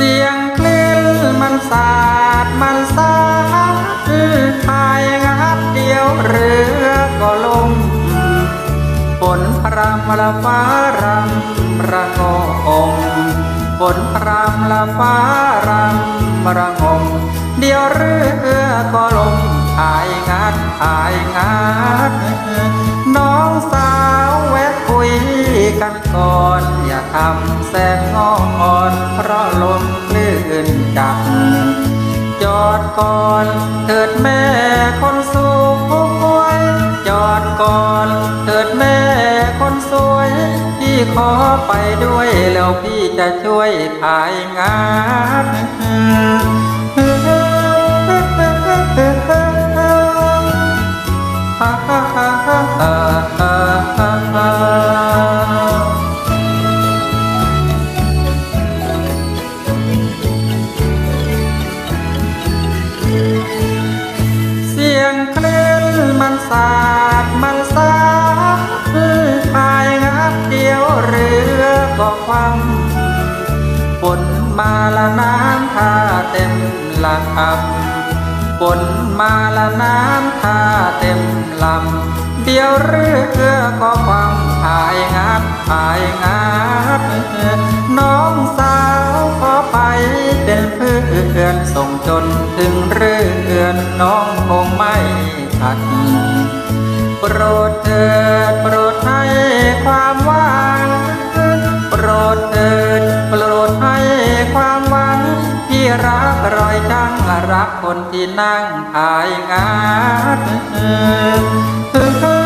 สียงคลื่นมันสาดมันสาดพายงัดเดียวเรือก็ล่มฝนพรำละฟ้ารำระงมฝนพรำละฟ้ารำระงมเดียวเรือก็ล่มพายงัดพายงัดน้องสาวแวะคุยกันก่อน แสงงอนเพราะลมคลื่นจับจอดก่อนเถิดแม่คนสวยจอดก่อนเถิดแม่คนสวยพี่ขอไปด้วยแล้วพี่จะช่วยขายงาน สาดมันสาดพายงัดเดียวเรือก็คว่ำฝนมาละน้ำท่าเต็มละคำฝนมาละน้ำท่าเต็มลำเดียวเรือก็ความพายงัดพายงัดน้องสาวขอไปเป็นเพื่อนส่งจนถึงเรือนน้อง คนที่นั่งพายงานเออ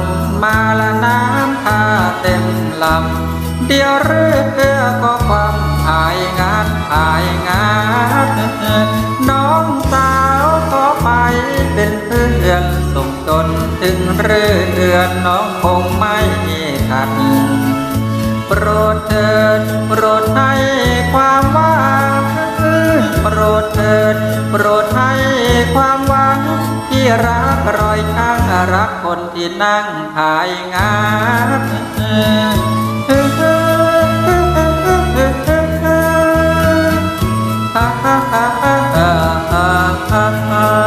นมาละน้ำท่าเต็มลำ เดียวเรือก็ความพายงัดพายงัดน้องสาวขอไปเป็นเพื่อนส่งจนถึงเรือนน้องคงไม่ขัด โปรดเถิดโปรดให้ความหวังโปรดเถิดโปรดให้ความหวังที่รักรอย ที่นั่งขายงานฮ่าฮ่าฮ่าฮ่าฮ่า